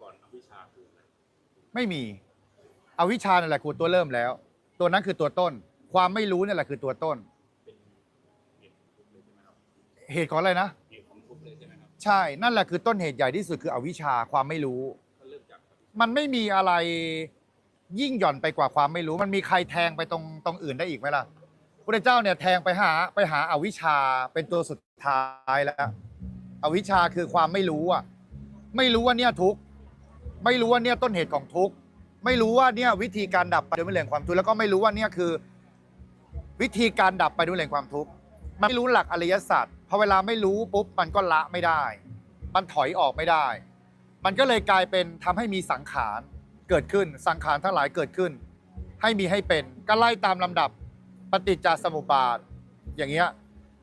ก่อนอวิชชาคืออะไรไม่มี อวิชชานั่นแหละคือตัวเริ่มแล้ว ตัวนั้นคือตัวต้น ความไม่รู้นั่นแหละคือตัวต้น เป็นเหตุของทุกข์เลยใช่ไหมครับเหตุของอะไรนะ เหตุของทุกข์เลยใช่ไหมครับใช่ นั่นแหละคือต้นเหตุใหญ่ที่สุดคืออวิชชาความไม่รู้ ก็เริ่มจากอวิชชามันไม่มีอะไรยิ่งหย่อนไปกว่าความไม่รู้ มันมีใครแทงไปตรงตรงอื่นได้อีกไหมล่ะพระเจ้าเนี่ยแทงไปหาไปหาอาวิชชาเป็นตัวสุดท้ายแล้วอวิชชาคือความไม่รู้อะ ไม่รู้ว่าเนี่ยทุกข์ไม่รู้ว่าเนี่ยต้นเหตุของทุกข์ไม่รู้ว่าเนี่ยวิธีการดับไปด้วยแรงความทุกข์แล้วก็ไม่รู้ว่าเนี่ยคือ วิธีการดับไปด้วยแรงความทุกข์มันไม่รู้หลักอริยสัจพอเวลาไม่รู้ปุ๊บมันก็ละไม่ได้ มันถอยออกไม่ได้ มันก็เลยกลายเป็นทำให้มีสังขารเกิดขึ้นสังขารทั้งหลายเกิดขึ้น ให้มีให้เป็นก็ไล่ตามลำดับปฏิจจสมุปบาทอย่างเงี้ย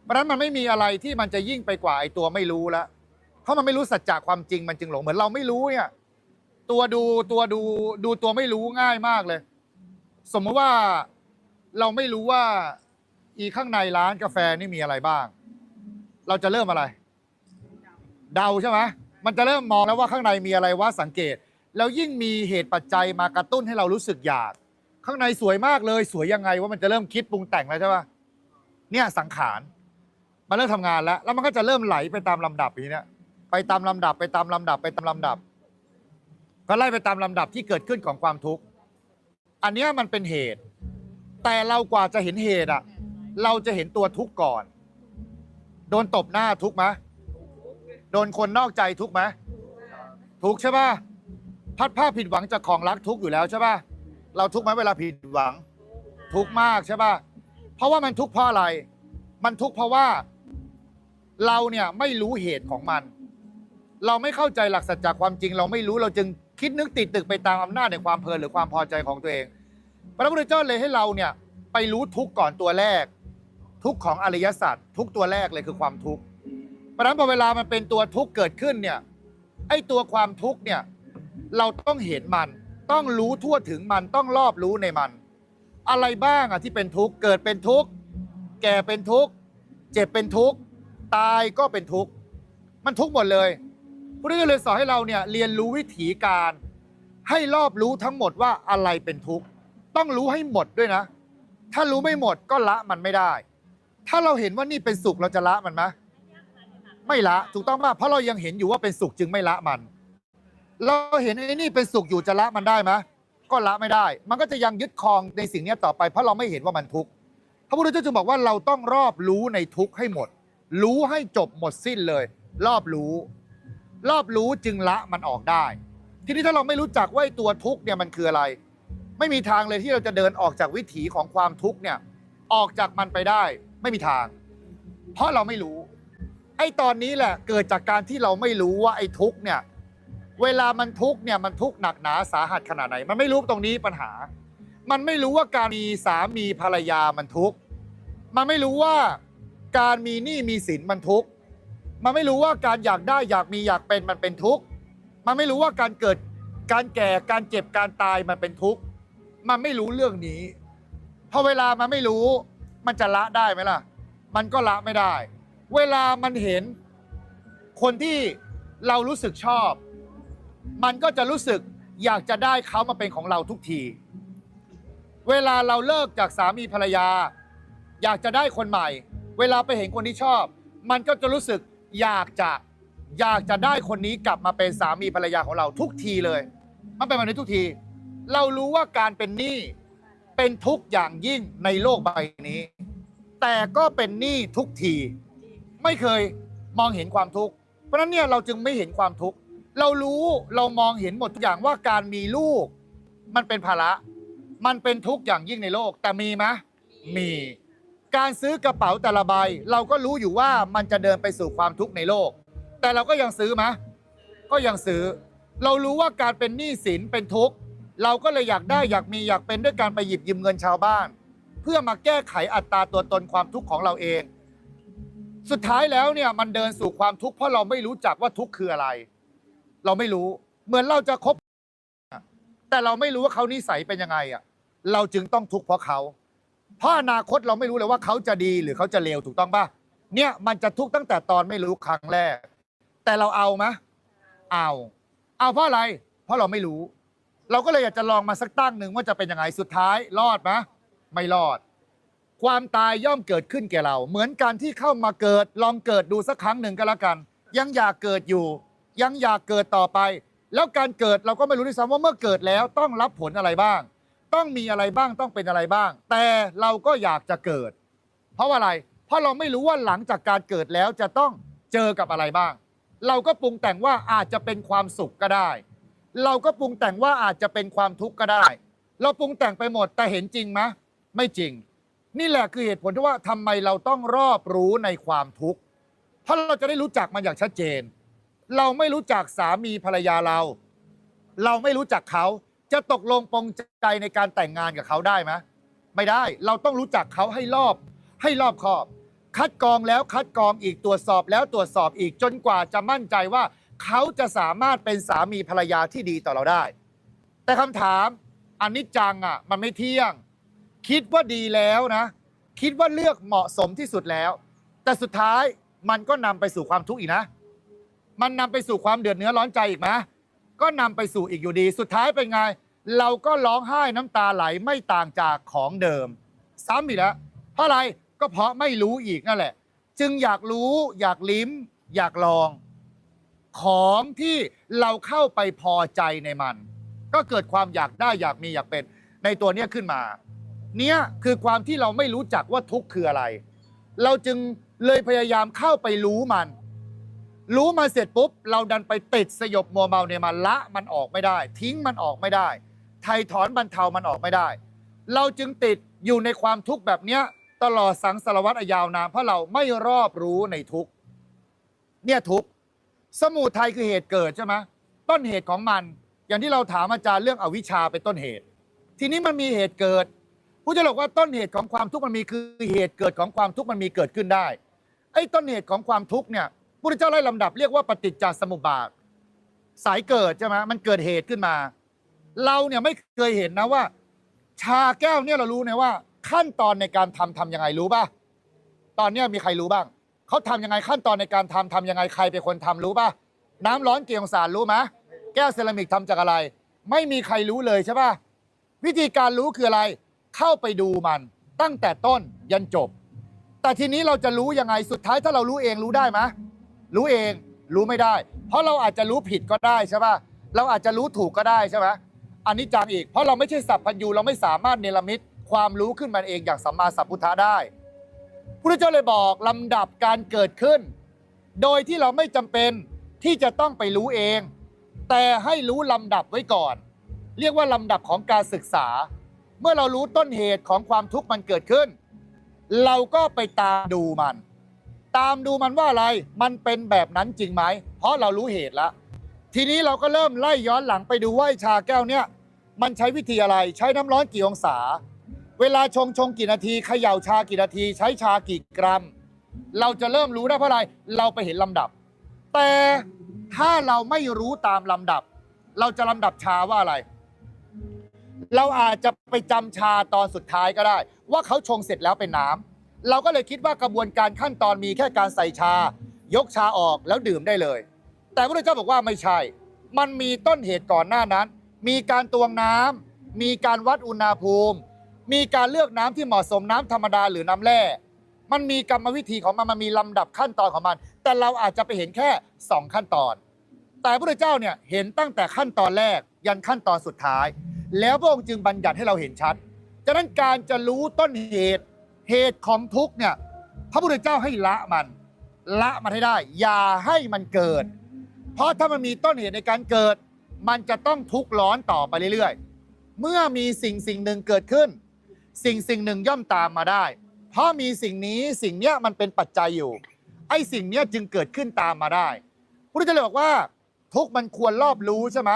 เพราะนั้นมันไม่มีอะไรที่มันจะยิ่งไปกว่าไอ้ตัวไม่รู้แล้ว ราะมันไม่รู้สัจจะความจริงมันจึงหลงเหมือนเราไม่รู้เนี่ย ตัวดูตัวดูดูตัวไม่รู้ง่ายมากเลย สมมติว่าเราไม่รู้ว่า อีข้างในร้านกาแฟนี่มีอะไรบ้าง เราจะเริ่มอะไร เดาใช่ไหมมันจะเริ่มมองแล้วว่าข้างในมีอะไรว่าสังเกต แล้วยิ่งมีเหตุปัจจัยมากระตุ้นให้เรารู้สึกอยาก ข้างในสวยมากเลย สวยยังไงว่ามันจะเริ่มคิดปรุงแต่งแล้วใช่ปะเนี่ยสังขารมันเริ่มทำงานแล้ว แล้วมันก็จะเริ่มไหลไปตามลำดับอย่างเนี้ย ไปตามลำดับไปตามลำดับไปตามลำดับ ก็ไล่ไปตามลำดับที่เกิดขึ้นของความทุกข์อันเนี้ยมันเป็นเหตุ แต่เรากว่าจะเห็นเหตุอะเราจะเห็นตัวทุกข์ก่อน โดนตบหน้าทุกข์ไหมโดนคนนอกใจทุกข์ไหมทุกข์ใช่ป่ะพัดผ้าผิดหวังจากของรักทุกข์อยู่แล้วใช่ป่ะเราทุกข์ไหมเวลาผิดหวัง ทุกข์มากใช่ป่ะเพราะว่ามันทุกข์เพราะอะไร มันทุกข์เพราะว่า เราเนี่ยไม่รู้เหตุของมัน เราไม่เข้าใจหลักสัจจะความจริง เราไม่รู้เราจึงคิดนึกติดตึกไปตามอำนาจในความเพลินหรือความพอใจของตัวเอง พระพุทธเจ้าเลยให้เราเนี่ยไปรู้ทุกข์ก่อนตัวแรก ทุกข์ของอริยสัจทุกตัวแรกเลยคือความทุกข์เพราะฉะนั้นพอเวลามันเป็นตัวทุกข์เกิดขึ้นเนี่ยไอ้ตัวความทุกข์เนี่ยเราต้องเห็นมันต้องรู้ทั่วถึงมันต้องรอบรู้ในมัน อะไรบ้างอะที่เป็นทุกข์เกิดเป็นทุกข์แก่เป็นทุกข์เจ็บเป็นทุกข์ตายก็เป็นทุกข์มันทุกข์หมดเลย พระเจ้าเลยสอนให้เราเนี่ยเรียนรู้วิถีการ ให้รอบรู้ทั้งหมดว่าอะไรเป็นทุกข์ ต้องรู้ให้หมดด้วยนะ ถ้ารู้ไม่หมดก็ละมันไม่ได้ ถ้าเราเห็นว่านี่เป็นสุขเราจะละมันไหมไม่ละถูกต้องป่ะเพราะเรายังเห็นอยู่ว่าเป็นสุขจึงไม่ละมัน เราเห็นไอ้นี่เป็นสุขอยู่จะละมันได้ไหมก็ละไม่ได้ มันก็จะยังยึดครองในสิ่งนี้ต่อไปเพราะเราไม่เห็นว่ามันทุกข์พระพุทธเจ้าจึงบอกว่าเราต้องรอบรู้ในทุกข์ให้หมด รู้ให้จบหมดสิ้นเลย รอบรู้ รอบรู้จึงละมันออกได้ ทีนี้ถ้าเราไม่รู้จักว่าตัวทุกข์เนี่ยมันคืออะไร ไม่มีทางเลยที่เราจะเดินออกจากวิถีของความทุกข์เนี่ยออกจากมันไปได้ ไม่มีทาง เพราะเราไม่รู้ ไอ้ตอนนี้แหละเกิดจากการที่เราไม่รู้ว่าไอ้ทุกข์เนี่ยเวลามันทุกข์เนี่ยมันทุกข์หนักหนาสาหัสขนาดไหน มันไม่รู้ตรงนี้ปัญหา มันไม่รู้ว่าการมีสามีภรรยามันทุกข์มันไม่รู้ว่าการมีหนี้มีสินมันทุกข์ มันไม่รู้ว่าการอยากได้อยากมีอยากเป็นมันเป็นทุกข์ มันไม่รู้ว่าการเกิดการแก่การเจ็บการตายมันเป็นทุกข์ มันไม่รู้เรื่องนี้พอเวลามันไม่รู้ มันจะละได้ไหมล่ะ มันก็ละไม่ได้ เวลามันเห็น คนที่เรารู้สึกชอบ มันก็จะรู้สึกอยากจะได้เขามาเป็นของเราทุกที เวลาเราเลิกจากสามีภรรยา อยากจะได้คนใหม่ เวลาไปเห็นคนที่ชอบ มันก็จะรู้สึก อยากจะอยากจะได้คนนี้กลับมาเป็นสามีภรรยาของเราทุกทีเลย มันเป็นแบบนี้ทุกที เรารู้ว่าการเป็นหนี้เป็นทุกอย่างยิ่งในโลกใบนี้ แต่ก็เป็นหนี้ทุกที ไม่เคยมองเห็นความทุกข์เพราะฉะนั้นเนี่ยเราจึงไม่เห็นความทุกข์เรารู้เรามองเห็นหมดทุกอย่างว่าการมีลูก มันเป็นภาระ มันเป็นทุกข์อย่างยิ่งในโลก แต่มีไหมมี การซื้อกระเป๋าแต่ละใบ เราก็รู้อยู่ว่ามันจะเดินไปสู่ความทุกข์ในโลก แต่เราก็ยังซื้อไหมก็ยังซื้อ เรารู้ว่าการเป็นหนี้สินเป็นทุกข์เราก็เลยอยากได้อยากมีอยากเป็นด้วยการไปหยิบยืมเงินชาวบ้าน เพื่อมาแก้ไขอัตราตัวตนความทุกข์ของเราเอง สุดท้ายแล้วเนี่ยมันเดินสู่ความทุกข์เพราะเราไม่รู้จักว่าทุกข์คืออะไร เราไม่รู้เหมือนเราจะคบแต่เราไม่รู้ว่าเขานิสัยเป็นยังไงอะ เราจึงต้องทุกข์เพราะเขา เพราะอนาคตเราไม่รู้เลยว่าเขาจะดีหรือเขาจะเลวถูกต้องป่ะเนี่ยมันจะทุกข์ตั้งแต่ตอนไม่รู้ครั้งแรก แต่เราเอาไหมเอาเอาเพราะอะไร เพราะเราไม่รู้ เราก็เลยอยากจะลองมาสักตั้งหนึ่งว่าจะเป็นยังไงสุดท้าย รอดไหมไม่รอด ความตายย่อมเกิดขึ้นแก่เรา เหมือนการที่เข้ามาเกิดลองเกิดดูสักครั้งหนึ่งก็แล้วกัน ยังอยากเกิดอยู่ ยังอยากเกิดต่อไป แล้วการเกิดเราก็ไม่รู้ด้วยซ้ำว่าเมื่อเกิดแล้วต้องรับผลอะไรบ้าง ต้องมีอะไรบ้างต้องเป็นอะไรบ้าง แต่เราก็อยากจะเกิด เพราะอะไร เพราะเราไม่รู้ว่าหลังจากการเกิดแล้วจะต้องเจอกับอะไรบ้าง เราก็ปรุงแต่งว่าอาจจะเป็นความสุขก็ได้ เราก็ปรุงแต่งว่าอาจจะเป็นความทุกข์ก็ได้ เราปรุงแต่งไปหมดแต่เห็นจริงไหมไม่จริง นี่แหละคือเหตุผลที่ว่าทำไมเราต้องรอบรู้ในความทุกข์เพราะเราจะได้รู้จักมันอย่างชัดเจน เราไม่รู้จักสามีภรรยาเรา เราไม่รู้จักเขา จะตกลงปรงใจในการแต่งงานกับเขาได้ไหมไม่ได้เราต้องรู้จักเขาให้รอบ ให้รอบคอบ คัดกรองแล้วคัดกรองอีกตรวจสอบแล้วตรวจสอบอีกจนกว่าจะมั่นใจว่า เขาจะสามารถเป็นสามีภรรยาที่ดีต่อเราได้ แต่คำถามอันนี้จังอะ มันไม่เที่ยง คิดว่าดีแล้วนะ คิดว่าเลือกเหมาะสมที่สุดแล้ว แต่สุดท้ายมันก็นำไปสู่ความทุกข์อีกนะ มันนำไปสู่ความเดือดเนื้อร้อนใจอีกไหม ก็นำไปสู่อีกอยู่ดี สุดท้ายเป็นไง เราก็ร้องไห้น้ำตาไหลไม่ต่างจากของเดิม ซ้ำอีกแล้วเพราะอะไรก็เพราะไม่รู้อีกนั่นแหละ จึงอยากรู้อยากลิ้ม อยากลอง ของที่เราเข้าไปพอใจในมัน ก็เกิดความอยากได้อยากมีอยากเป็น ในตัวเนี้ยขึ้นมา เนี้ยคือความที่เราไม่รู้จักว่าทุกข์คืออะไร เราจึงเลยพยายามเข้าไปรู้มัน รู้มาเสร็จปุ๊บ เราดันไปติดสยบมัวเมาในมันละมันออกไม่ได้ ทิ้งมันออกไม่ได้ ไทยถอนบรรเทามันออกไม่ได้ เราจึงติดอยู่ในความทุกข์แบบเนี้ยตลอดสังสารวัตรยาวนานเพราะเราไม่รอบรู้ในทุกข์เนี่ยทุกข์สมุทัยคือเหตุเกิดใช่ไหมต้นเหตุของมัน อย่างที่เราถามอาจารย์เรื่องอวิชชาเป็นต้นเหตุ ทีนี้มันมีเหตุเกิดผู้จะบอกว่าต้นเหตุของความทุกข์มันมีคือเหตุเกิดของความทุกข์มันมีเกิดขึ้นได้ไอ้ต้นเหตุของความทุกข์เนี่ย พุทธเจ้าไล่ลำดับเรียกว่าปฏิจจสมุปบาท สายเกิดใช่ไหมมันเกิดเหตุขึ้นมา เราเนี่ยไม่เคยเห็นนะว่า ชาแก้วเนี่ยเรารู้นะว่า ขั้นตอนในการทำทำยังไงรู้ป่ะตอนเนี้ยมีใครรู้บ้างเขาทำยังไงขั้นตอนในการทำทำยังไงใครเป็นคนทำรู้ป่ะน้ำร้อนเกี่ยวสารรู้ไหมแก้วเซรามิกทำจากอะไร ไม่มีใครรู้เลยใช่ป่ะวิธีการรู้คืออะไร เข้าไปดูมัน ตั้งแต่ต้นยันจบ แต่ทีนี้เราจะรู้ยังไงสุดท้ายถ้าเรารู้เองรู้ได้ไหม รู้เองรู้ไม่ได้ เพราะเราอาจจะรู้ผิดก็ได้ใช่ป่ะเราอาจจะรู้ถูกก็ได้ใช่ไหมอันนี้จังอีก เพราะเราไม่ใช่สัพพัญญูเราไม่สามารถเนรมิตความรู้ขึ้นมาเองอย่างสัมมาสัพพุทธะได้พระเจ้าเลยบอกลำดับการเกิดขึ้น โดยที่เราไม่จำเป็นที่จะต้องไปรู้เอง แต่ให้รู้ลำดับไว้ก่อน เรียกว่าลำดับของการศึกษา เมื่อเรารู้ต้นเหตุของความทุกข์มันเกิดขึ้น เราก็ไปตามดูมัน ตามดูมันว่าอะไร มันเป็นแบบนั้นจริงไหม เพราะเรารู้เหตุแล้ว ทีนี้เราก็เริ่มไล่ย้อนหลังไปดูว่าไอ้ชาแก้วเนี่ย มันใช้วิธีอะไร ใช้น้ำร้อนกี่องศา เวลาชงชงกี่นาทีเขย่าชากี่นาที ใช้ชากี่กรัม เราจะเริ่มรู้ได้เพราะอะไร เราไปเห็นลำดับ แต่ถ้าเราไม่รู้ตามลำดับ เราจะลำดับชาว่าอะไร เราอาจจะไปจำชาตอนสุดท้ายก็ได้ ว่าเขาชงเสร็จแล้วเป็นน้ำ เราก็เลยคิดว่ากระบวนการขั้นตอนมีแค่การใส่ชา ยกชาออกแล้วดื่มได้เลย แต่พระเจ้าบอกว่าไม่ใช่ มันมีต้นเหตุก่อนหน้านั้น มีการตวงน้ำมีการวัดอุณหภูมิ มีการเลือกน้ำที่เหมาะสมน้ำธรรมดาหรือน้ำแร่มันมีกรรมวิธีของมันมันมีลำดับขั้นตอนของมัน แต่เราอาจจะไปเห็นแค่สองขั้นตอน แต่พระเจ้าเนี่ยเห็นตั้งแต่ขั้นตอนแรกยันขั้นตอนสุดท้าย แล้วพระองค์จึงบัญญัติให้เราเห็นชัดฉะนั้นการจะรู้ต้นเหตุ เหตุของทุกข์เนี่ยพระพุทธเจ้าให้ละมัน ละมันให้ได้ อย่าให้มันเกิด เพราะถ้ามันมีต้นเหตุในการเกิด มันจะต้องทุกข์ร้อนต่อไปเรื่อยๆ เมื่อมีสิ่งสิ่งหนึ่งเกิดขึ้น สิ่งสิ่งหนึ่งย่อมตามมาได้ เพราะมีสิ่งนี้สิ่งเนี้ยมันเป็นปัจจัยอยู่ ไอ้สิ่งเนี้ยจึงเกิดขึ้นตามมาได้พระพุทธเจ้าเลยบอกว่า ทุกมันควรรอบรู้ใช่ไหม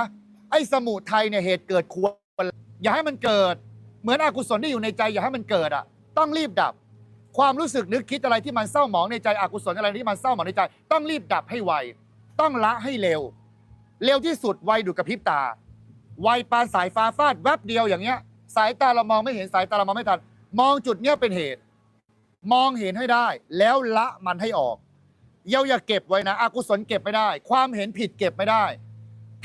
ไอ้สมุทัยเนี่ยเหตุเกิดควร อย่าให้มันเกิด เหมือนอกุศลที่อยู่ในใจอย่าให้มันเกิดอะ ต้องรีบดับ ความรู้สึกนึกคิดอะไรที่มันเศร้าหมองในใจอกุศลอะไรที่มันเศร้าหมองในใจ ต้องรีบดับให้ไวต้องละให้เร็ว เร็วที่สุดไวดูกระพริบตา ไวปานสายฟ้าฟาดแวบเดียวอย่างเงี้ย สายตาเรามองไม่เห็นสายตาเรามองไม่ทัน มองจุดเนี้ยเป็นเหตุ มองเห็นให้ได้ แล้วละมันให้ออกเยาอย่าเก็บไว้นะอกุศลเก็บไม่ได้ ความเห็นผิดเก็บไม่ได้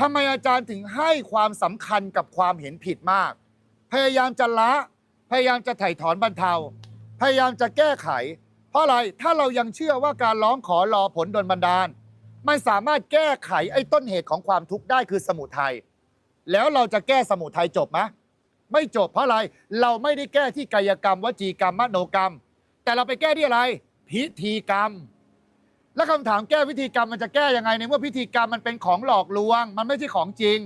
ทำไมอาจารย์ถึงให้ความสำคัญกับความเห็นผิดมาก พยายามจะละ พยายามจะไถ่ถอนบรรเทา พยายามจะแก้ไข เพราะอะไรถ้าเรายังเชื่อว่าการร้องขอรอผลดลบันดาล มันสามารถแก้ไขไอ้ต้นเหตุของความทุกข์ได้คือสมุทัยแล้วเราจะแก้สมุทัยจบไหมไม่จบเพราะอะไรเราไม่ได้แก้ที่กายกรรม วจีกรรมมโนกรรม แต่เราไปแก้ที่อะไร พิธีกรรม แล้วคำถามแก้พิธีกรรมมันจะแก้ยังไงในเมื่อพิธีกรรมมันเป็นของหลอกลวง มันไม่ใช่ของจริง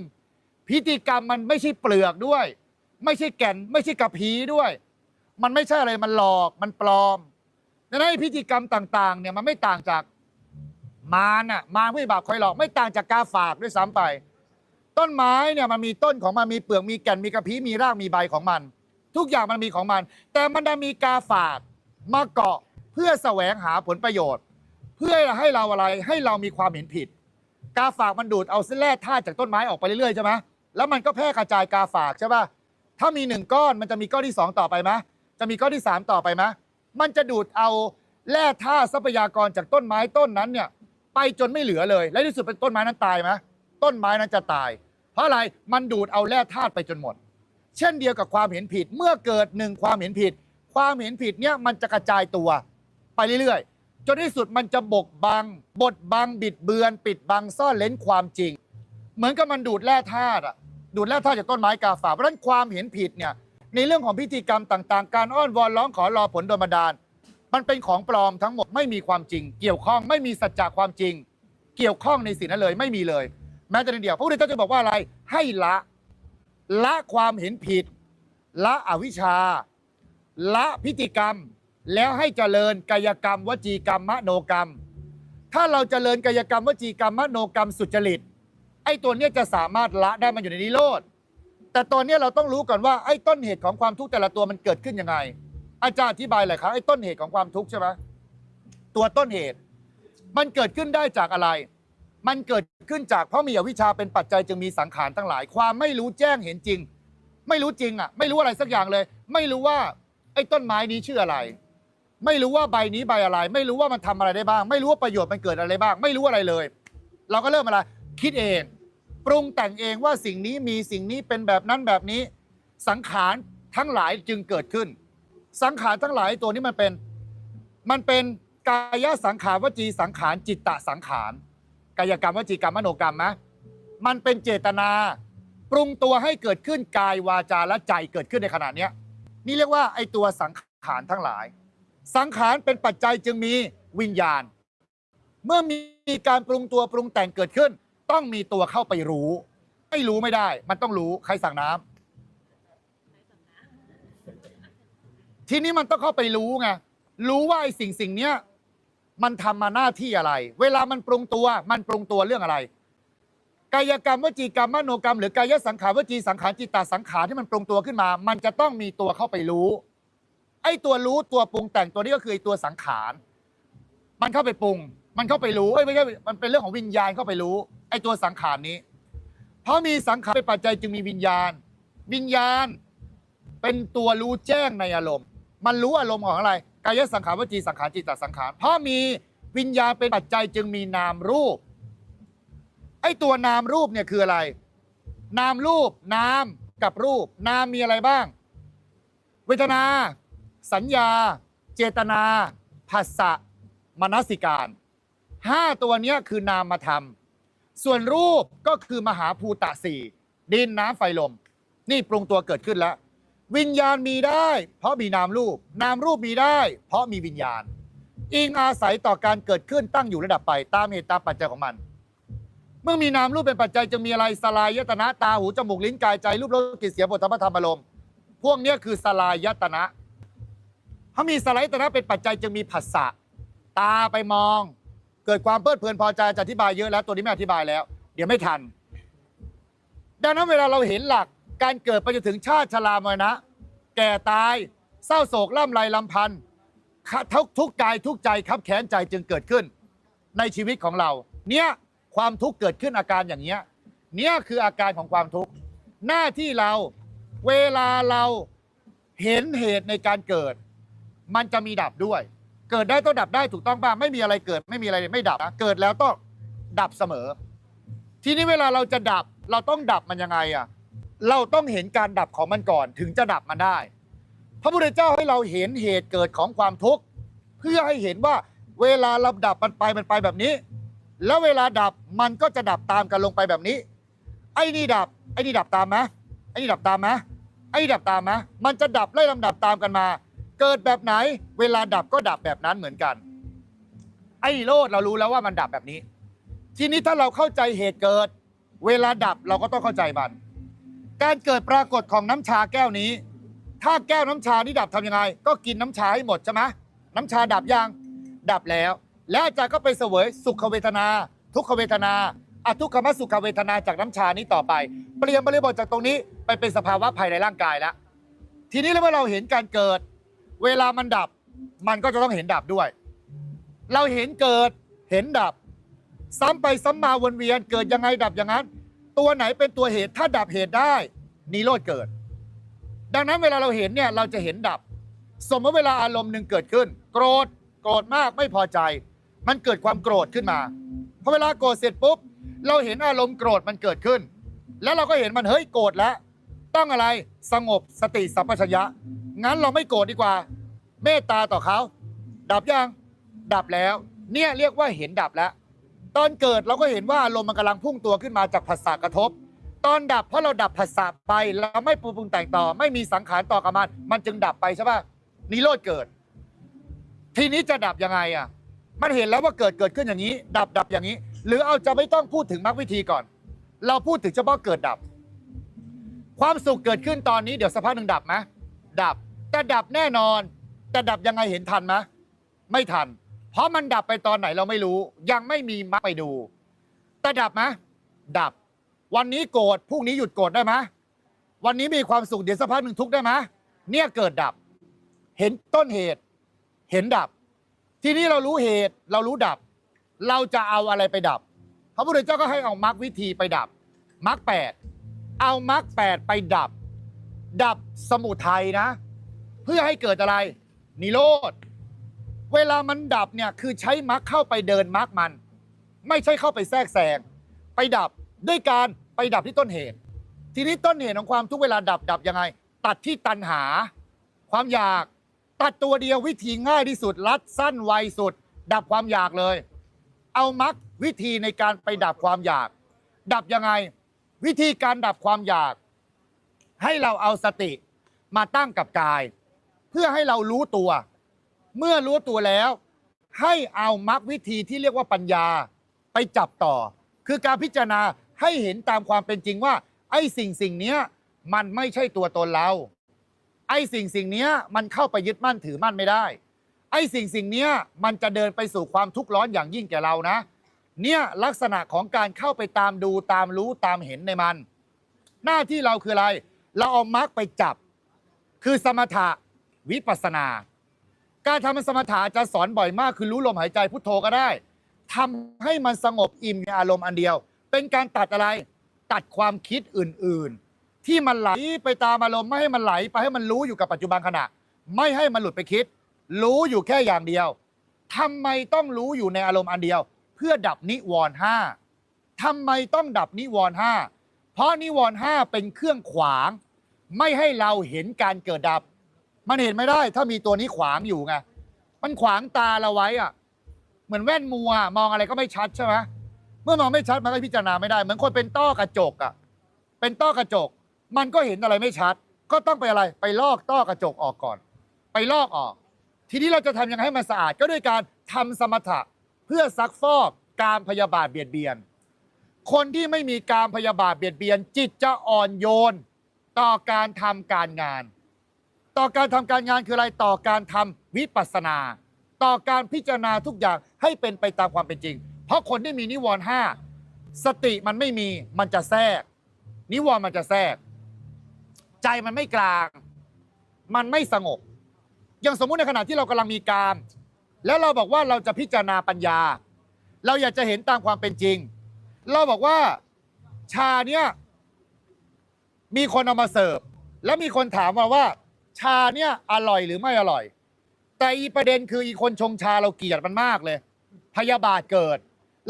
พิธีกรรมมันไม่ใช่เปลือกด้วย ไม่ใช่แก่น ไม่ใช่กระพีด้วย มันไม่ใช่อะไรมันหลอกมันปลอมดังนั้นพิธีกรรมต่าง ๆ เนี่ยมันไม่ต่างจากมารน่ะมารผู้บาปคอยหลอกไม่ต่างจากกาฝากด้วยซ้ำไป ต้นไม้เนี่ยมันมีต้นของมันมีเปลือกมีแก่นมีกระพี้มีรากมีใบของมัน ทุกอย่างมันมีของมัน แต่มันจะมีกาฝากมาเกาะเพื่อแสวงหาผลประโยชน์ เพื่อให้เราอะไรให้เรามีความเห็นผิด กาฝากมันดูดเอาเส้นแร่ธาตุจากต้นไม้ออกไปเรื่อยๆใช่ไหมแล้วมันก็แพร่กระจายกาฝากใช่ป่ะ ถ้ามีหนึ่งก้อนมันจะมีก้อนที่สองต่อไปไหมจะมีก้อนที่สามต่อไปไหมมันจะดูดเอาแร่ธาตุทรัพยากรจากต้นไม้ต้นนั้นเนี่ย ไปจนไม่เหลือเลย และที่สุดเป็นต้นไม้นั้นตายไหมต้นไม้นั้นจะตาย เพราะอะไรมันดูดเอาแร่ธาตุไปจนหมด เช่นเดียวกับความเห็นผิดเมื่อเกิดหนึ่งความเห็นผิด ความเห็นผิดเนี่ยมันจะกระจายตัวไปเรื่อยๆ จนที่สุดมันจะบกบัง บดบังบิดเบือน ปิดบังซ่อนเล้นความจริง เหมือนกับมันดูดแร่ธาตุอะ ดูดแร่ธาตุจากต้นไม้กาฝากเพราะฉะนั้นความเห็นผิดเนี่ยในเรื่องของพิธีกรรมต่างๆ การอ้อนวอนร้องขอรอผลโดนบันดาล มันเป็นของปลอมทั้งหมดไม่มีความจริง เกี่ยวข้องไม่มีสัจจะความจริง เกี่ยวข้องในสิ่งนั้นเลยไม่มีเลย แม้แต่นิดเดียวพระพุทธเจ้าจะบอกว่าอะไรให้ละละความเห็นผิด ละอวิชชา ละพิธีกรรม แล้วให้เจริญกายกรรม วจีกรรมมโนกรรม ถ้าเราเจริญกายกรรม วจีกรรมมโนกรรมสุจริต ไอ้ตัวเนี้ยจะสามารถละได้มันอยู่ในนิโรธแต่ตอนเนี้ยเราต้องรู้ก่อนว่าไอ้ต้นเหตุของความทุกข์แต่ละตัวมันเกิดขึ้นยังไง อาจารย์อธิบายเลยครับไอ้ต้นเหตุของความทุกข์ใช่ไหมตัวต้นเหตุ มันเกิดขึ้นได้จากอะไร มันเกิดขึ้นจากเพราะมีอวิชชาเป็นปัจจัยจึงมีสังขารทั้งหลาย ความไม่รู้แจ้งเห็นจริง ไม่รู้จริงอะ ไม่รู้อะไรสักอย่างเลย ไม่รู้ว่าไอ้ต้นไม้นี้ชื่ออะไร ไม่รู้ว่าใบนี้ใบอะไร ไม่รู้ว่ามันทำอะไรได้บ้าง ไม่รู้ว่าประโยชน์มันเกิดอะไรบ้าง ไม่รู้อะไรเลย เราก็เริ่มอะไร คิดเอง ปรุงแต่งเองว่าสิ่งนี้มีสิ่งนี้เป็นแบบนั้นแบบนี้ สังขารทั้งหลายจึงเกิดขึ้น สังขารทั้งหลายตัวนี้มันเป็นมันเป็นกายสังขารวจีสังขารจิตตสังขารกายกรรมวจีกรรมมโนกรรมนะมันเป็นเจตนาปรุงตัวให้เกิดขึ้นกายวาจาและใจเกิดขึ้นในขณะนี้นี่เรียกว่าไอตัวสังขารทั้งหลาย สังขารเป็นปัจจัยจึงมีวิญญาณ เมื่อมีการปรุงตัวปรุงแต่งเกิดขึ้น ต้องมีตัวเข้าไปรู้ ไม่รู้ไม่ได้ มันต้องรู้ใครสั่งน้ำทีนี้มันต้องเข้าไปรู้ไงรู้ว่าไอ้สิ่งสิ่งเนี้ยมันทำมาหน้าที่อะไร เวลามันปรุงตัวมันปรุงตัวเรื่องอะไร กายกรรมวจีกรรมมโนกรรม หรือกายสังขารวจีสังขารจิตตสังขารที่มันปรุงตัวขึ้นมา มันจะต้องมีตัวเข้าไปรู้ ไอ้ตัวรู้ตัวปรุงแต่งตัวนี้ก็คือไอ้ตัวสังขาร มันเข้าไปปรุง มันเข้าไปรู้เอ้ยไม่ใช่มันเป็นเรื่องของวิญญาณเข้าไปรู้ไอ้ตัวสังขารนี้ เพราะมีสังขารเป็นปัจจัยจึงมีวิญญาณ วิญญาณ เป็นตัวรู้แจ้งในอารมณ์ มันรู้อารมณ์ของอะไรกายสังขารวจีสังขารจิตตสังขารเพราะมีวิญญาณเป็นปัจจัยจึงมีนามรูปไอ้ตัวนามรูปเนี่ยคืออะไร นามรูป นามกับรูป นามมีอะไรบ้าง เวทนา สัญญา เจตนาภาษะมนสิการ ห้าตัวเนี้ยคือนามธรรม ส่วนรูปก็คือมหาภูตะสี่ดินน้ำไฟลม นี่ปรุงตัวเกิดขึ้นแล้ว วิญญาณมีได้ เพราะมีนามรูป นามรูปมีได้ เพราะมีวิญญาณ อิงอาศัยต่อการเกิดขึ้นตั้งอยู่ระดับไปตามเหตุตามปัจจัยของมัน เมื่อมีนามรูปเป็นปัจจัยจะมีอะไรสลายยตนะตาหูจมูกลิ้นกายใจรูปรสกลิ่นเสียงบทธรรมธรรมอารมณ์พวกนี้คือสลายยตนะถ้ามีสลายยตนะเป็นปัจจัยจึงมีผัสสะตาไปมอง เกิดความเพลิดเพลินพอใจจะอธิบายเยอะแล้วตัวนี้ไม่อธิบายแล้ว เดี๋ยวไม่ทัน ดังนั้นเวลาเราเห็นหลักการเกิดไปจนถึงชาติชรามรณะ แก่ตายเศร้าโศกล่ำไรลำพันธ์ทุกทุกกายทุกใจครับแค้นใจจึงเกิดขึ้น ในชีวิตของเรา เนี่ยความทุกข์เกิดขึ้นอาการอย่างเนี้ยเนี่ยคืออาการของความทุกข์หน้าที่เราเวลาเราเห็นเหตุในการเกิด มันจะมีดับด้วย เกิดได้ต้องดับได้ถูกต้องป่ะไม่มีอะไรเกิดไม่มีอะไรไม่ดับนะเกิดแล้วต้องดับเสมอ ทีนี้เวลาเราจะดับเราต้องดับมันยังไงอะเราต้องเห็นการดับของมันก่อนถึงจะดับมันได้ พระพุทธเจ้าให้เราเห็นเหตุเกิดของความทุกข์เพื่อให้เห็นว่าเวลาเราดับมันไปมันไปแบบนี้ แล้วเวลาดับมันก็จะดับตามกันลงไปแบบนี้ ไอ้นี่ดับไอ้นี่ดับตามไหมไอ้นี่ดับตามไหมไอ้นี่ดับตามไหมมันจะดับไล่ลำดับตามกันมา เกิดแบบไหน เวลาดับก็ดับแบบนั้นเหมือนกัน ไอ้โลดเรารู้แล้วว่ามันดับแบบนี้ ทีนี้ถ้าเราเข้าใจเหตุเกิด เวลาดับเราก็ต้องเข้าใจมัน การเกิดปรากฏของน้ำชาแก้วนี้ ถ้าแก้วน้ำชานี่ดับทำยังไง ก็กินน้ำชาให้หมดใช่ไหมน้ำชาดับยังดับแล้ว แล้วอาจารย์ก็ไปเสวยสุขเวทนา ทุกขเวทนาอทุกขมสุขเวทนาจากน้ำชานี้ต่อไป เปลี่ยนบริบทจากตรงนี้ไปเป็นสภาวะภายในร่างกายแล้วทีนี้แล้วเมื่อเราเห็นการเกิด เวลามันดับ มันก็จะต้องเห็นดับด้วย เราเห็นเกิดเห็นดับ ซ้ำไปซ้ำมาวนเวียนเกิดยังไงดับอย่างนั้น ตัวไหนเป็นตัวเหตุถ้าดับเหตุได้นิโรธเกิด ดังนั้นเวลาเราเห็นเนี่ยเราจะเห็นดับ สมมติเวลาอารมณ์หนึ่งเกิดขึ้น โกรธโกรธมากไม่พอใจ มันเกิดความโกรธขึ้นมาพอเวลาโกรธเสร็จปุ๊บเราเห็นอารมณ์โกรธมันเกิดขึ้น แล้วเราก็เห็นมันเฮ้ยโกรธแล้ว ต้องอะไรสงบสติสัมปชัญญะ งั้นเราไม่โกรธดีกว่า เมตตาต่อเขา ดับยังดับแล้ว เนี่ยเรียกว่าเห็นดับแล้ว ตอนเกิดเราก็เห็นว่าอารมมันกำลังพุ่งตัวขึ้นมาจากผัสสะกระทบ ตอนดับเพราะเราดับผัสสะไปเราไม่ปรุงแต่งต่อ ไม่มีสังขารต่อกับมันมันจึงดับไปใช่ป่ะนิโรธเกิด ทีนี้จะดับยังไงอะ มันเห็นแล้วว่าเกิดเกิดขึ้นอย่างนี้ ดับดับอย่างนี้ หรือเอาจะไม่ต้องพูดถึงมรรควิธีก่อน เราพูดถึงเฉพาะเกิดดับ ความสุขเกิดขึ้นตอนนี้เดี๋ยวสักพักหนึ่งดับไหมดับ แต่ดับแน่นอน แต่ดับยังไงเห็นทันไหมไม่ทัน เพราะมันดับไปตอนไหนเราไม่รู้ ยังไม่มีมรรคไปดู แต่ดับไหมดับ วันนี้โกรธพรุ่งนี้หยุดโกรธได้ไหมวันนี้มีความสุขเดี๋ยวสักพักหนึ่งทุกข์ได้ไหมเนี่ยเกิดดับ เห็นต้นเหตุ เห็นดับ ทีนี้เรารู้เหตุเรารู้ดับ เราจะเอาอะไรไปดับ พระพุทธเจ้าก็ให้เอามรรควิธีไปดับมรรคแปด เอามรรคแปดไปดับ ดับสมุทัยนะ เพื่อให้เกิดอะไร นิโรธ เวลามันดับเนี่ยคือใช้มรรคเข้าไปเดินมรรคมัน ไม่ใช่เข้าไปแทรกแซงไปดับด้วยการไปดับที่ต้นเหตุ ทีนี้ต้นเหตุของความทุกเวลาดับดับยังไง ตัดที่ตัณหา ความอยาก ตัดตัวเดียววิธีง่ายที่สุดรัดสั้นไวสุด ดับความอยากเลย เอามรรควิธีในการไปดับความอยาก ดับยังไง วิธีการดับความอยาก ให้เราเอาสติมาตั้งกับกาย เพื่อให้เรารู้ตัว เมื่อรู้ตัวแล้ว ให้เอามรรควิธีที่เรียกว่าปัญญาไปจับต่อ คือการพิจารณาให้เห็นตามความเป็นจริงว่า ไอ้สิ่งสิ่งเนี้ยมันไม่ใช่ตัวตนเรา ไอ้สิ่งสิ่งเนี้ยมันเข้าไปยึดมั่นถือมั่นไม่ได้ ไอ้สิ่งสิ่งเนี้ยมันจะเดินไปสู่ความทุกข์ร้อนอย่างยิ่งแก่เรานะ เนี่ยลักษณะของการเข้าไปตามดูตามรู้ตามเห็นในมัน หน้าที่เราคืออะไร เราเอามรรคไปจับ คือสมถะวิปัสนา การทำสมถะจะสอนบ่อยมากคือรู้ลมหายใจพุทโธก็ได้ทำให้มันสงบอิ่มในอารมณ์อันเดียว เป็นการตัดอะไรตัดความคิดอื่น ๆ ที่มันไหลไปตามอารมณ์ไม่ให้มันไหลไปให้มันรู้อยู่กับปัจจุบันขณะ ไม่ให้มันหลุดไปคิด รู้อยู่แค่อย่างเดียวทำไมต้องรู้อยู่ในอารมณ์อันเดียว เพื่อดับนิวรณ์ห้าทำไมต้องดับนิวรณ์ห้าเพราะนิวรณ์ห้าเป็นเครื่องขวาง ไม่ให้เราเห็นการเกิดดับ มันเห็นไม่ได้ ถ้ามีตัวนี้ขวางอยู่ไงมันขวางตาเราไว้อะเหมือนแว่นมัวมองอะไรก็ไม่ชัดใช่ไหมเมื่อมองไม่ชัดมันก็พิจารณาไม่ได้ เหมือนคนเป็นต้อกระจกอะเป็นต้อกระจก มันก็เห็นอะไรไม่ชัด ก็ต้องไปอะไร ไปลอกต้อกระจกออกก่อน ไปลอกออก ทีนี้เราจะทำยังไงให้มันสะอาดก็ด้วยการทำสมถะ เพื่อซักฟอกการพยาบาทเบียดเบียน คนที่ไม่มีการพยาบาทเบียดเบียน จิตจะอ่อนโยน ต่อการทำการงาน ต่อการทำการงานคืออะไรต่อการทำวิปัสสนา ต่อการพิจารณาทุกอย่างให้เป็นไปตามความเป็นจริง เพราะคนที่มีนิวรณ์ห้าสติมันไม่มีมันจะแทรก นิวรณ์มันจะแทรก ใจมันไม่กลาง มันไม่สงบอย่างสมมุติในขณะที่เรากำลังมีการ แล้วเราบอกว่าเราจะพิจารณาปัญญา เราอยากจะเห็นตามความเป็นจริง เราบอกว่าชาเนี่ยมีคนเอามาเสิร์ฟแล้วมีคนถามมาว่า ชาเนี่ยอร่อยหรือไม่อร่อย แต่อีประเด็นคืออีคนชงชาเราเกลียดมันมากเลย พยาบาทเกิด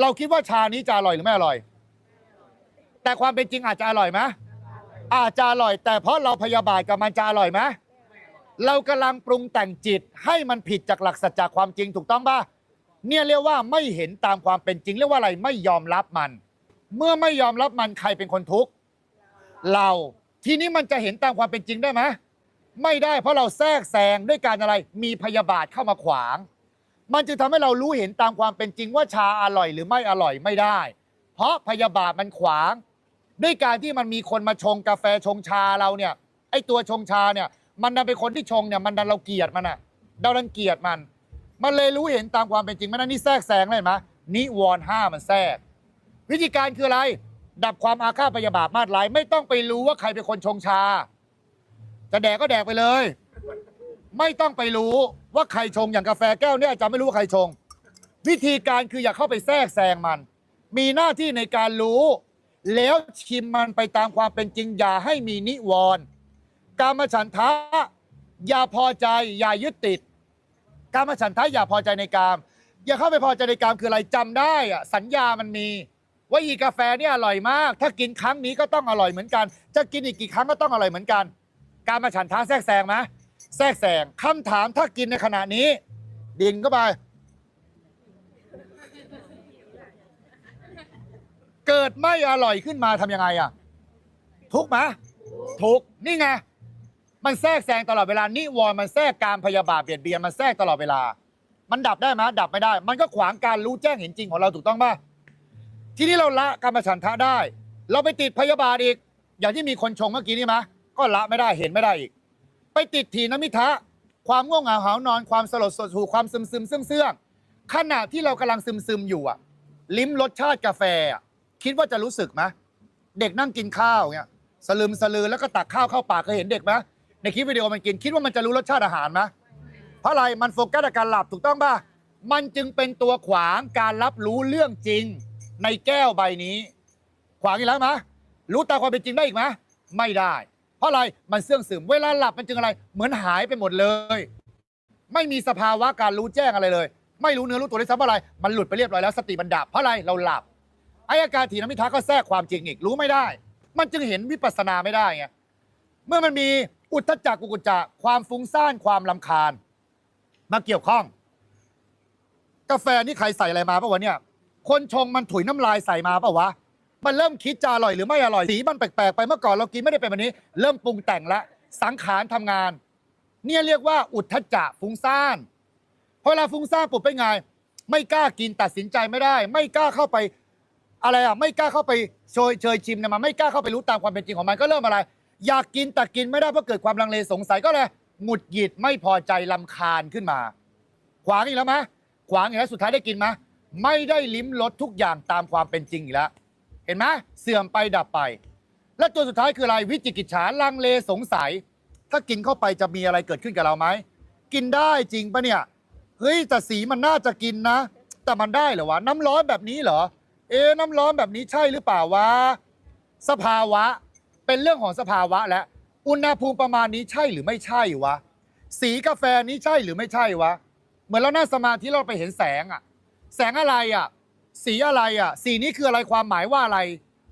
เราคิดว่าชานี้จะอร่อยหรือไม่อร่อย แต่ความเป็นจริงอาจจะอร่อยไหมอาจจะอร่อย แต่เพราะเราพยาบาทกับมันจะอร่อยไหม เรากำลังปรุงแต่งจิตให้มันผิดจากหลักสัจจะความจริงถูกต้องป่ะเนี่ยเรียกว่าไม่เห็นตามความเป็นจริงเรียกว่าอะไรไม่ยอมรับมัน เมื่อไม่ยอมรับมันใครเป็นคนทุกข์เราทีนี้มันจะเห็นตามความเป็นจริงได้ไหมไม่ได้เพราะเราแทรกแซงด้วยการอะไรมีพยาบาทเข้ามาขวาง มันจึงทำให้เรารู้เห็นตามความเป็นจริงว่าชาอร่อยหรือไม่อร่อยไม่ได้ เพราะพยาบาทมันขวาง ด้วยการที่มันมีคนมาชงกาแฟชงชาเราเนี่ยไอตัวชงชาเนี่ย มันดันเป็นคนที่ชงเนี่ยมันดันเราเกลียดมันอะเราดันเกลียดมัน มันเลยรู้เห็นตามความเป็นจริงมันนั่นนี่แทรกแซงเลยเห็นไหมนิวรณ์ห้ามันแทรก วิธีการคืออะไร ดับความอาฆาตพยาบาทมาดร้ายไม่ต้องไปรู้ว่าใครเป็นคนชงชา จะแดกก็แดกไปเลย ไม่ต้องไปรู้ว่าใครชงอย่างกาแฟแก้วเนี่ยอาจจะไม่รู้ว่าใครชง วิธีการคืออย่าเข้าไปแทรกแซงมัน มีหน้าที่ในการรู้ แล้วชิมมันไปตามความเป็นจริงอย่าให้มีนิวรณ์ การมาฉันทะอย่าพอใจอย่ายึดติด การมาฉันทะอย่าพอใจในกาม อย่าเข้าไปพอใจในกามคืออะไรจำได้อะสัญญามันมีว่าอีกาแฟเนี่ยอร่อยมาก ถ้ากินครั้งนี้ก็ต้องอร่อยเหมือนกัน จะกินอีกกี่ครั้งก็ต้องอร่อยเหมือนกัน การมาฉันทะแทรกแซงไหมแทรกแซงคำถามถ้ากินในขณะนี้ ดินก็ไป เกิดไม่อร่อยขึ้นมาทำยังไงอะทุกไหมทุกนี่ไง มันแทรกแซงตลอดเวลานิวรณ์มันแทรกการพยาบาทเบียดเบียนมันแทรกตลอดเวลา มันดับได้ไหมดับไม่ได้ มันก็ขวางการรู้แจ้งเห็นจริงของเราถูกต้องป่ะทีนี้เราละการมาฉันทะได้ เราไปติดพยาบาทอีก อย่างที่มีคนชงเมื่อกี้นี่มะก็ละไม่ได้เห็นไม่ได้อีก ไปติดถีนมิทะ ความง่วงเหงาหานอนความสลดสดหูความซึมซึมเสื่องเสื่องขณะที่เรากำลังซึมซึมอยู่อะลิ้มรสชาติกาแฟอะคิดว่าจะรู้สึกไหมเด็กนั่งกินข้าวเนี่ยสลืมสลือแล้วก็ตักข้าวเข้าปากเคยเห็นเด็กไหม ในคลิปวิดีโอมันกิน คิดว่ามันจะรู้รสชาติอาหารไหมเพราะอะไรมันโฟกัสกับการหลับถูกต้องป่ะมันจึงเป็นตัวขวางการรับรู้เรื่องจริง ในแก้วใบนี้ ขวางอีกแล้วไหมรู้ตามความเป็นจริงได้อีกไหมไม่ได้ เพราะอะไรมันเสื่องซึมเวลาหลับมันจึงอะไร เหมือนหายไปหมดเลย ไม่มีสภาวะการรู้แจ้งอะไรเลย ไม่รู้เนื้อรู้ตัวเลยซ้ำอะไร มันหลุดไปเรียบร้อยแล้วสติมันดับเพราะอะไรเราหลับไออาการถีนมิทาก็แทรกความจริงอีกรู้ไม่ได้ มันจึงเห็นวิปัสสนาไม่ได้ไงเมื่อมันมี อุทธจักกุกุจจะความฟุ้งซ่านความลำคาญ มาเกี่ยวข้อง กาแฟนี่ใครใส่อะไรมาปะวะเนี่ย คนชงมันถุยน้ำลายใส่มาปะวะ มันเริ่มคิดจะอร่อยหรือไม่อร่อยสีมันแปลกๆไปเมื่อก่อนเรากินไม่ได้เป็นแบบนี้ เริ่มปรุงแต่งละสังขารทำงาน เนี่ยเรียกว่าอุทธจักฟุ้งซ่านพอเวลาฟุ้งซ่านปุ๊บเป็นไง ไม่กล้ากินตัดสินใจไม่ได้ ไม่กล้าเข้าไปอะไรอะไม่กล้าเข้าไปเชยเชยชิมเนี่ยมันไม่กล้าเข้าไปรู้ตามความเป็นจริงของมันก็เริ่มอะไร อยากกินแต่กินไม่ได้เพราะเกิดความลังเลสงสัยก็เลยหงุดหงิดไม่พอใจลำคาญขึ้นมา ขวางอีกแล้วไหมขวางอีกแล้วสุดท้ายได้กินไหมไม่ได้ลิ้มรสทุกอย่างตามความเป็นจริงอีกแล้ว เห็นไหมเสื่อมไปดับไป และตัวสุดท้ายคืออะไรวิจิกิจฉาลังเลสงสัย ถ้ากินเข้าไปจะมีอะไรเกิดขึ้นกับเราไหมกินได้จริงปะเนี่ยเฮ้ยแต่สีมันน่าจะกินนะ แต่มันได้เหรอวะน้ำร้อนแบบนี้เหรอ เอ๊ะน้ำร้อนแบบนี้ใช่หรือเปล่าวะสภาวะ เป็นเรื่องของสภาวะและอุณหภูมิประมาณนี้ใช่หรือไม่ใช่วะ สีกาแฟนี้ใช่หรือไม่ใช่วะ เหมือนเรานั่งสมาธิเราไปเห็นแสงอะแสงอะไรอะสีอะไรอะสีนี้คืออะไรความหมายว่าอะไร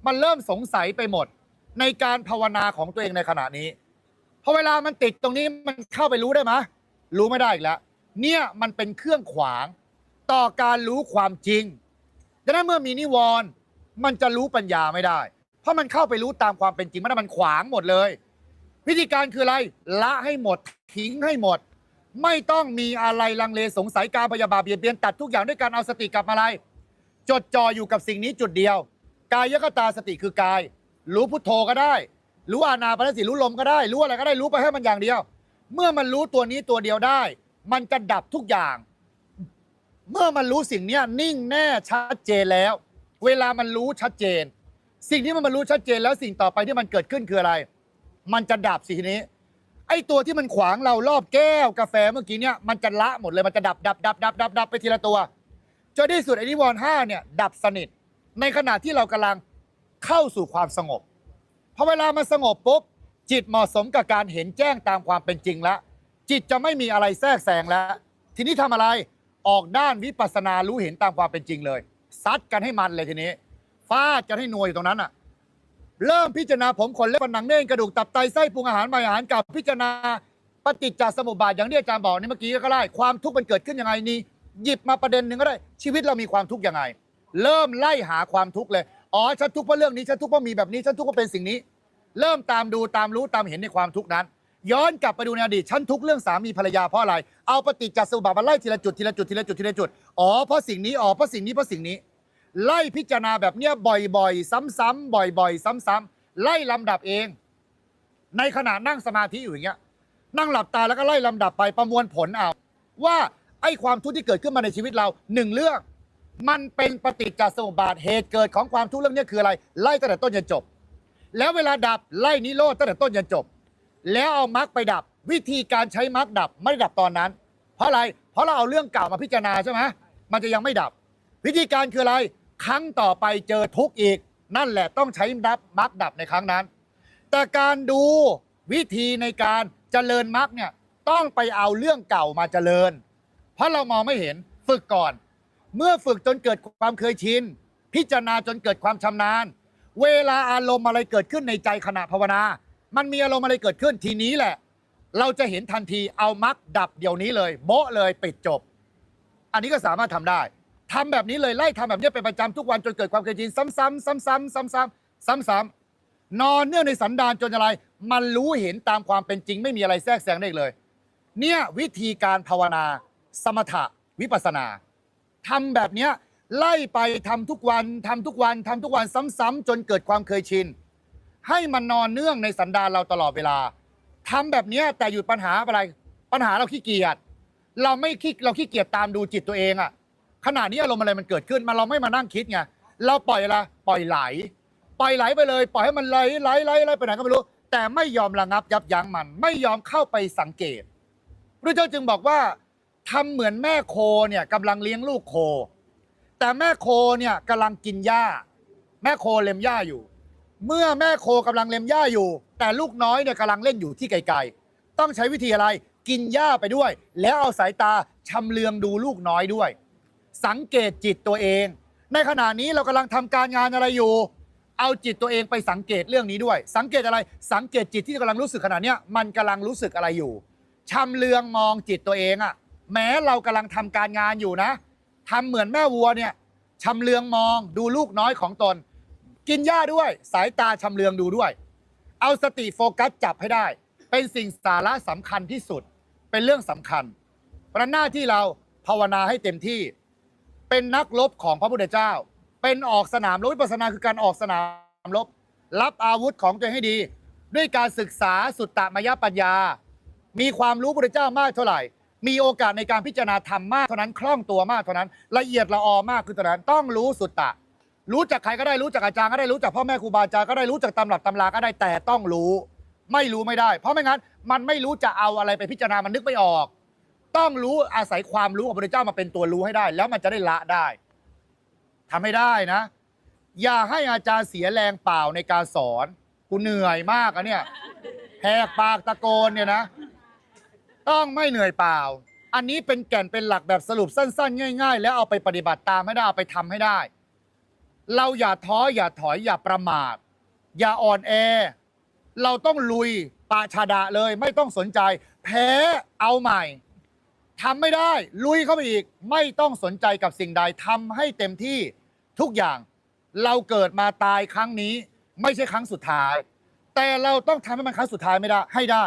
มันเริ่มสงสัยไปหมด ในการภาวนาของตัวเองในขณะนี้พอเวลามันติดตรงนี้มันเข้าไปรู้ได้ไหมรู้ไม่ได้อีกแล้ว เนี่ยมันเป็นเครื่องขวาง ต่อการรู้ความจริงดังนั้นเมื่อมีนิวรณ์มันจะรู้ปัญญาไม่ได้ เพราะมันเข้าไปรู้ตามความเป็นจริงไม่ได้มันขวางหมดเลย วิธีการคืออะไรละให้หมดทิ้งให้หมด ไม่ต้องมีอะไรลังเลสงสัยการพยาบาทเบียดเบียนตัดทุกอย่างด้วยการเอาสติกลับมาอะไร จดจ่ออยู่กับสิ่งนี้จุดเดียว กายยกตาสติคือกาย รู้พุทโธก็ได้ รู้อานาปนสติรู้ลมก็ได้ รู้อะไรก็ได้รู้ไปให้มันอย่างเดียว เมื่อมันรู้ตัวนี้ตัวเดียวได้ มันจะดับทุกอย่าง เมื่อมันรู้สิ่งนี้นิ่งแน่ชัดเจนแล้ว เวลามันรู้ชัดเจน สิ่งที่มันมารู้ชัดเจนแล้วสิ่งต่อไปที่มันเกิดขึ้นคืออะไร มันจะดับสิทีนี้ ไอ้ตัวที่มันขวางเรารอบแก้วกาแฟเมื่อกี้เนี่ยมันจะละหมดเลยมันจะดับดับดับดับดับดับไปทีละตัวจนที่สุดไอ้นิวรณ์ห้าเนี่ยดับสนิท ในขณะที่เรากำลังเข้าสู่ความสงบพอเวลามันสงบปุ๊บจิตเหมาะสมกับการเห็นแจ้งตามความเป็นจริงแล้ว จิตจะไม่มีอะไรแทรกแซงแล้ว ทีนี้ทำอะไรออกด้านวิปัสสนารู้เห็นตามความเป็นจริงเลย ซัดกันให้มันเลยทีนี้ ฟาดกันให้หนัวยอยู่ตรงนั้นอะ เริ่มพิจารณาผมขนและฟันหนังเนื้อกระดูกตับไตไส้พุงอาหารใหม่อาหารเกับพิจารณาปฏิจจสมุปบาทอย่างที่อาจารย์บอกในเมื่อกี้ก็ได้ความทุกข์มันเกิดขึ้นยังไงนี่หยิบมาประเด็นหนึ่งก็ได้ ชีวิตเรามีความทุกข์ยังไง เริ่มไล่หาความทุกข์เลยอ๋อฉันทุกข์เพราะเรื่องนี้ฉันทุกข์เพราะมีแบบนี้ฉันทุกข์เพราะเป็นสิ่งนี้ เริ่มตามดูตามรู้ตามเห็นในความทุกข์นั้น ย้อนกลับไปดูในอดีตฉันทุกข์เรื่องสามีภรรยาเพราะอะไรเอาปฏิจจสมุปบาทมาไล่ทีละจุดทีละจุดทีละจุดทีละจุดอ๋อเพราะสิ่งนี้อ๋อเพราะสิ่งนี้เพราะสิ่งนี้ ไล่พิจารณาแบบเนี้ยบ่อยๆ ซ้ำๆบ่อย ๆ ซ้ำๆไล่ลำดับเอง ในขณะนั่งสมาธิอยู่อย่างเงี้ย นั่งหลับตาแล้วก็ไล่ลำดับไปประมวลผลเอา ว่าไอ้ความทุกข์ที่เกิดขึ้นมาในชีวิตเราหนึ่งเรื่อง มันเป็นปฏิจจสมุปบาทเหตุเกิดของความทุกข์เรื่องเนี้ยคืออะไร ไล่ตั้งแต่ต้นจนจบ แล้วเวลาดับไล่นิโรธตั้งแต่ต้นจนจบ แล้วเอามรรคไปดับ วิธีการใช้มรรคดับไม่ได้ดับตอนนั้น เพราะอะไรเพราะเราเอาเรื่องเก่ามาพิจารณาใช่ไหมมันจะยังไม่ดับ วิธีการคืออะไร ครั้งต่อไปเจอทุกข์อีก นั่นแหละต้องใช้ดับมรรคดับในครั้งนั้น แต่การดูวิธีในการเจริญมรรคเนี่ยต้องไปเอาเรื่องเก่ามาเจริญ เพราะเรามองไม่เห็นฝึกก่อน เมื่อฝึกจนเกิดความเคยชิน พิจารณาจนเกิดความชำนาญ เวลาอารมณ์อะไรเกิดขึ้นในใจขณะภาวนา มันมีอารมณ์อะไรเกิดขึ้นทีนี้แหละ เราจะเห็นทันทีเอามรรคดับเดี๋ยวนี้เลยโบะเลยปิดจบ อันนี้ก็สามารถทำได้ ทำแบบนี้เลยไล่ทำแบบนี้เป็นประจำทุกวันจนเกิดความเคยชินซ้ำๆซ้ำๆซ้ำๆซ้ำๆนอนเนื่องในสันดานจนอะไร มันรู้เห็นตามความเป็นจริง ไม่มีอะไรแทรกแซงได้อีกเลย เนี่ยวิธีการภาวนา สมถะวิปัสสนาทำแบบเนี้ยไล่ไปทำทุกวันทำทุกวันทำทุกวันซ้ำๆจนเกิดความเคยชิน ให้มันนอนเนื่องในสันดานเราตลอดเวลาทำแบบเนี้ยแต่หยุดปัญหาอะไร ปัญหาเราขี้เกียจเราไม่ขี้เราขี้เกียจตามดูจิตตัวเองอะ ขณะนี้อารมณ์อะไรมันเกิดขึ้นมาเราไม่มานั่งคิดไงเราปล่อยอะไรปล่อยไหล ปล่อยไหลไปเลย ปล่อยให้มันไหลไหลไหลไหลไปไหนก็ไม่รู้ แต่ไม่ยอมระงับยับยั้งมัน ไม่ยอมเข้าไปสังเกตพระเจ้าจึงบอกว่าทำเหมือนแม่โคเนี่ยกำลังเลี้ยงลูกโค แต่แม่โคเนี่ยกำลังกินหญ้า แม่โคเล็มหญ้าอยู่ เมื่อแม่โคกำลังเล็มหญ้าอยู่ แต่ลูกน้อยเนี่ยกำลังเล่นอยู่ที่ไกลๆต้องใช้วิธีอะไร กินหญ้าไปด้วย แล้วเอาสายตาชำเลืองดูลูกน้อยด้วย สังเกตจิตตัวเอง ในขณะนี้เรากำลังทำการงานอะไรอยู่ เอาจิตตัวเองไปสังเกตเรื่องนี้ด้วย สังเกตอะไรสังเกตจิตที่กำลังรู้สึกขณะเนี้ยมันกำลังรู้สึกอะไรอยู่ชำเลืองมองจิตตัวเองอะแม้เรากำลังทำการงานอยู่นะทำเหมือนแม่วัวเนี่ยชำเลืองมองดูลูกน้อยของตน กินหญ้าด้วย สายตาชำเลืองดูด้วย เอาสติโฟกัสจับให้ได้ เป็นสิ่งสาระสำคัญที่สุด เป็นเรื่องสำคัญ เพราะฉะนั้นหน้าที่เราภาวนาให้เต็มที่ เป็นนักรบของพระพุทธเจ้า เป็นออกสนามรบวิปัสสนาคือการออกสนามรบรับอาวุธของตัวเองให้ดี ด้วยการศึกษาสุตตมยปัญญา มีความรู้พระพุทธเจ้ามากเท่าไหร่ มีโอกาสในการพิจารณาธรรมมากเท่านั้นคล่องตัวมากเท่านั้น ละเอียดละออมากคือเท่านั้นต้องรู้สุตตะ รู้จากใครก็ได้รู้จากอาจารย์ก็ได้รู้จากพ่อแม่ครูบาอาจารย์ก็ได้รู้จากตำรับตำราก็ได้แต่ต้องรู้ ไม่รู้ไม่ได้ เพราะไม่งั้นมันไม่รู้จะเอาอะไรไปพิจารณามันนึกไม่ออก ต้องรู้อาศัยความรู้ของพระเจ้ามาเป็นตัวรู้ให้ได้ แล้วมันจะได้ละได้ทำให้ได้นะ อย่าให้อาจารย์เสียแรงเปล่าในการสอน กูเหนื่อยมากอะเนี่ยแหกปากตะโกนเนี่ยนะ ต้องไม่เหนื่อยเปล่า อันนี้เป็นแก่นเป็นหลักแบบสรุปสั้น ๆ ง่าย ๆ แล้วเอาไปปฏิบัติตามให้ได้เอาไปทำให้ได้ เราอย่าท้ออย่าถอยอย่าประมาท อย่าอ่อนแอ เราต้องลุยปาชาดะเลยไม่ต้องสนใจ แพ้เอาใหม่ ทำไม่ได้ ลุยเข้าไปอีก ไม่ต้องสนใจกับสิ่งใดทำให้เต็มที่ทุกอย่าง เราเกิดมาตายครั้งนี้ ไม่ใช่ครั้งสุดท้าย แต่เราต้องทำให้มันครั้งสุดท้ายไม่ได้ให้ได้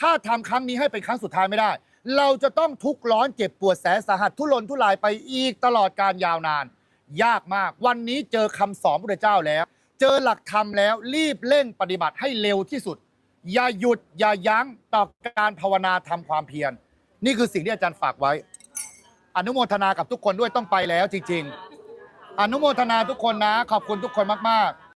ถ้าทำครั้งนี้ให้เป็นครั้งสุดท้ายไม่ได้ เราจะต้องทุกข์ร้อนเจ็บปวดแสนสาหัสทุรนทุรายไปอีกตลอดการยาวนาน ยากมากวันนี้เจอคำสอนพระเจ้าแล้ว เจอหลักธรรมแล้วรีบเร่งปฏิบัติให้เร็วที่สุด อย่าหยุดอย่ายั้งต่อการภาวนาทำความเพียร นี่คือสิ่งที่อาจารย์ฝากไว้ อนุโมทนากับทุกคนด้วยต้องไปแล้วจริง ๆ อนุโมทนาทุกคนนะ ขอบคุณทุกคนมาก ๆ